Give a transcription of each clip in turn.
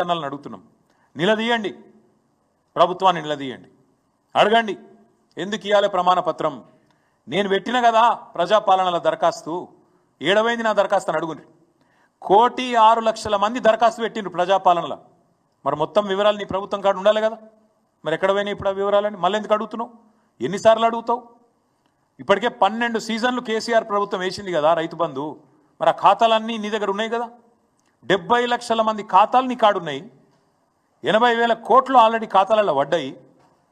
రైతన్నలను అడుగుతున్నాం. నిలదీయండి. ప్రభుత్వాన్ని నిలదీయండి. అడగండి. ఎందుకు ఇవ్వాలి ప్రమాణ పత్రం నేను పెట్టిన కదా ప్రజాపాలనల దరఖాస్తు. ఏడవైంది నా దరఖాస్తు అని అడుగుండ్రి. కోటి ఆరు లక్షల మంది దరఖాస్తు పెట్టిండ్రు ప్రజాపాలనలో. మరి మొత్తం వివరాలు నీ ప్రభుత్వం కాడ ఉండాలి కదా. మరి ఎక్కడ పోయినాయి ఇప్పుడు ఆ వివరాలని మళ్ళీ ఎందుకు అడుగుతున్నావు? ఎన్నిసార్లు అడుగుతావు? ఇప్పటికే పన్నెండు సీజన్లు కేసీఆర్ ప్రభుత్వం వేసింది కదా రైతు బంధు. మరి ఆ ఖాతాలన్నీ నీ దగ్గర ఉన్నాయి కదా. డెబ్బై లక్షల మంది ఖాతాలు నీ కాడున్నాయి. ఎనభై వేల కోట్లు ఆల్రెడీ ఖాతాలలో పడ్డాయి.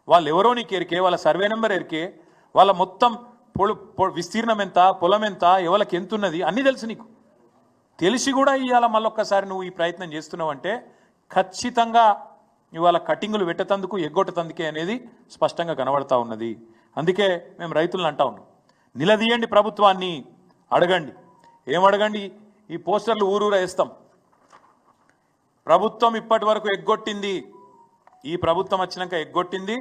వాళ్ళు ఎవరో నీకు ఎరికే వాళ్ళ సర్వే నెంబర్ ఎరికే వాళ్ళ మొత్తం పొలు విస్తీర్ణం ఎంత పొలం ఎంత ఎవరికి ఎంత ఉన్నది అన్నీ తెలుసు నీకు. తెలిసి కూడా ఇవాళ మళ్ళొక్కసారి నువ్వు ఈ ప్రయత్నం చేస్తున్నావు అంటే ఖచ్చితంగా ఇవాళ కటింగులు పెట్టతందుకు ఎగ్గొట్టతందుకే అనేది స్పష్టంగా కనబడతా ఉన్నది. అందుకే మేము రైతులను అంటా ఉన్నాం. నిలదీయండి ప్రభుత్వాన్ని. అడగండి. ఏం అడగండి? ఈ పోస్టర్లు ఊరూరా వేస్తాం. ప్రభుత్వం ఇప్పటి వరకు ఎగ్గొట్టింది. ఈ ప్రభుత్వం వచ్చినాక ఎగ్గొట్టింది.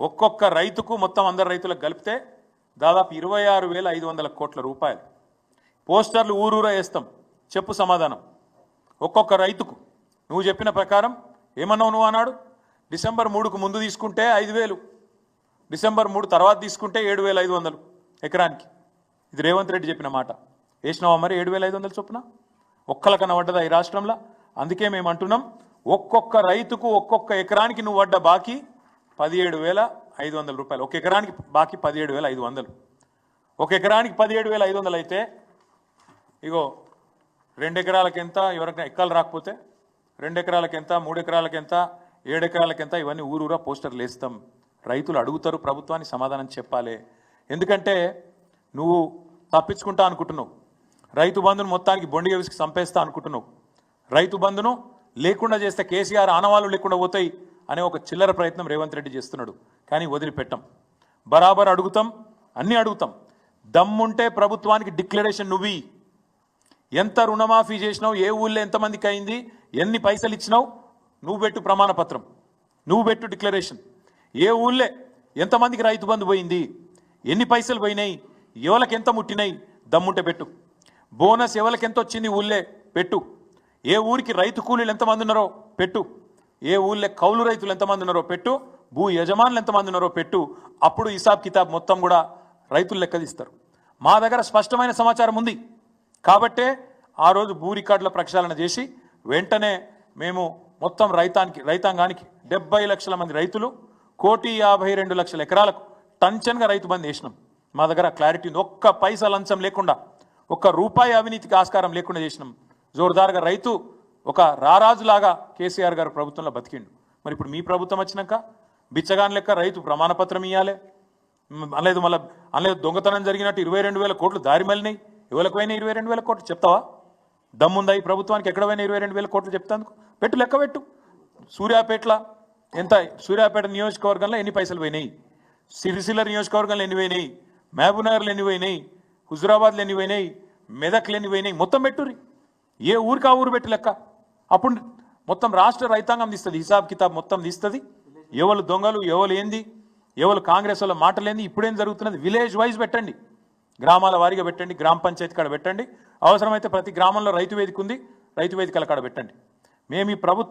ఒక్కొక్క రైతుకు మొత్తం అందరు రైతులకు కలిపితే దాదాపు ఇరవై ఆరు వేల ఐదు వందల కోట్ల రూపాయలు. పోస్టర్లు ఊరూరా వేస్తాం. చెప్పు సమాధానం. ఒక్కొక్క రైతుకు. నువ్వు చెప్పిన ప్రకారం ఏమన్నావు నువ్వు అన్నాడు డిసెంబర్ మూడుకు ముందు తీసుకుంటే ఐదు వేలు. డిసెంబర్ మూడు తర్వాత తీసుకుంటే ఏడు వేల ఐదు వందలు ఎకరానికి. ఇది రేవంత్ రెడ్డి చెప్పిన మాట. వేసినావా మరి ఏడు వేల ఐదు వందలు చొప్పున? ఒక్కలకన్నా కనబడ్డదా ఈ రాష్ట్రంలో? అందుకే మేము అంటున్నాం ఒక్కొక్క రైతుకు ఒక్కొక్క ఎకరానికి నువ్వు పడ్డ బాకీ పదిహేడు వేల ఐదు వందల రూపాయలు. ఒక ఎకరానికి బాకీ పదిహేడు వేల ఐదు వందలు. ఒక ఎకరానికి పదిహేడు వేల ఐదు వందలు అయితే ఇగో రెండు ఎకరాలకు ఎంత ఎవరికైనా ఎక్కలు రాకపోతే రెండు ఎకరాలకు ఎంత మూడు ఎకరాలకు ఎంత ఏడు ఎకరాలకు ఎంత ఇవన్నీ ఊరూరా పోస్టర్లు వేస్తాం. రైతులు అడుగుతారు ప్రభుత్వానికి సమాధానం చెప్పాలి. ఎందుకంటే నువ్వు తప్పించుకుంటా అనుకుంటున్నావు. రైతు బంధును మొత్తానికి బొండి విసికి చంపేస్తా అనుకుంటున్నావు. రైతు బంధును లేకుండా చేస్తే కేసీఆర్ ఆనవాళ్ళు లేకుండా పోతాయి అనే ఒక చిల్లర ప్రయత్నం రేవంత్ రెడ్డి చేస్తున్నాడు. కానీ వదిలిపెట్టం. బరాబర్ అడుగుతాం అన్నీ అడుగుతాం. దమ్ముంటే ప్రభుత్వానికి డిక్లరేషన్ నువ్వి. ఎంత రుణమాఫీ చేసినావు ఏ ఊళ్ళో ఎంతమందికి అయింది ఎన్ని పైసలు ఇచ్చినావు నువ్వు పెట్టు ప్రమాణ పత్రం నువ్వు పెట్టు డిక్లరేషన్. ఏ ఊళ్ళే ఎంతమందికి రైతు బంధు పోయింది ఎన్ని పైసలు పోయినాయి ఎవరికి ఎంత ముట్టినాయి దమ్ముంటే పెట్టు. బోనస్ ఎవరికి ఎంత వచ్చింది ఊళ్ళే పెట్టు. ఏ ఊరికి రైతు కూలీలు ఎంతమంది ఉన్నారో పెట్టు. ఏ ఊళ్ళో కౌలు రైతులు ఎంతమంది ఉన్నారో పెట్టు. భూ యజమానులు ఎంతమంది ఉన్నారో పెట్టు. అప్పుడు హిసాబ్ కితాబ్ మొత్తం కూడా రైతులు లెక్కదిస్తారు మా దగ్గర స్పష్టమైన సమాచారం ఉంది. కాబట్టే ఆ రోజు భూ రికార్డుల ప్రక్షాళన చేసి వెంటనే మేము మొత్తం రైతానికి రైతాంగానికి డెబ్బై లక్షల మంది రైతులు కోటి యాభై రెండు లక్షల ఎకరాలకు టంచన్గా రైతు బంద్ చేసినాం మా దగ్గర క్లారిటీ ఉంది. ఒక్క పైసా లంచం లేకుండా ఒక్క రూపాయి అవినీతికి ఆస్కారం లేకుండా చేసినాం. జోరుదారుగా రైతు ఒక రారాజులాగా కేసీఆర్ గారు ప్రభుత్వంలో బతికిండు. మరి ఇప్పుడు మీ ప్రభుత్వం వచ్చినాక బిచ్చగాని లెక్క రైతు ప్రమాణపత్రం ఇవ్వాలి అనలేదు మళ్ళీ అనలేదు దొంగతనం జరిగినట్టు ఇరవై రెండు వేల కోట్లు దారి మళ్ళినాయి. ఎవరికి పోయినా ఇరవై రెండు వేల కోట్లు చెప్తావా? దమ్ముందా ఈ ప్రభుత్వానికి? ఎక్కడ పోయినా ఇరవై రెండు వేల కోట్లు చెప్తాందుకు? పెట్టు లెక్క పెట్టు. సూర్యాపేటల ఎంత సూర్యాపేట నియోజకవర్గంలో ఎన్ని పైసలు పోయినాయి? సిరిసిల్ల నియోజకవర్గంలో ఎన్ని పోయినాయి? మహబూబ్నగర్లు ఎన్ని పోయినాయి? హుజురాబాద్లు ఎన్ని పోయినాయి? మెదక్లు ఎన్ని పోయినాయి? మొత్తం పెట్టుర్రి. ఏ ఊరికి ఆ ఊరు పెట్టి లెక్క? అప్పుడు మొత్తం రాష్ట్ర రైతాంగం తీస్తుంది హిసాబ్ కితాబ్ మొత్తం తీస్తుంది. ఎవరు దొంగలు ఎవరు ఏంది ఎవరు కాంగ్రెస్ వాళ్ళ మాటలేంది ఇప్పుడేం జరుగుతున్నది? విలేజ్ వైజ్ పెట్టండి. గ్రామాల వారీగా పెట్టండి గ్రామ పంచాయతీ కాడ పెట్టండి. అవసరమైతే ప్రతి గ్రామంలో రైతు వేదిక ఉంది రైతు వేదికల కాడ పెట్టండి. మేము ఈ ప్రభుత్వం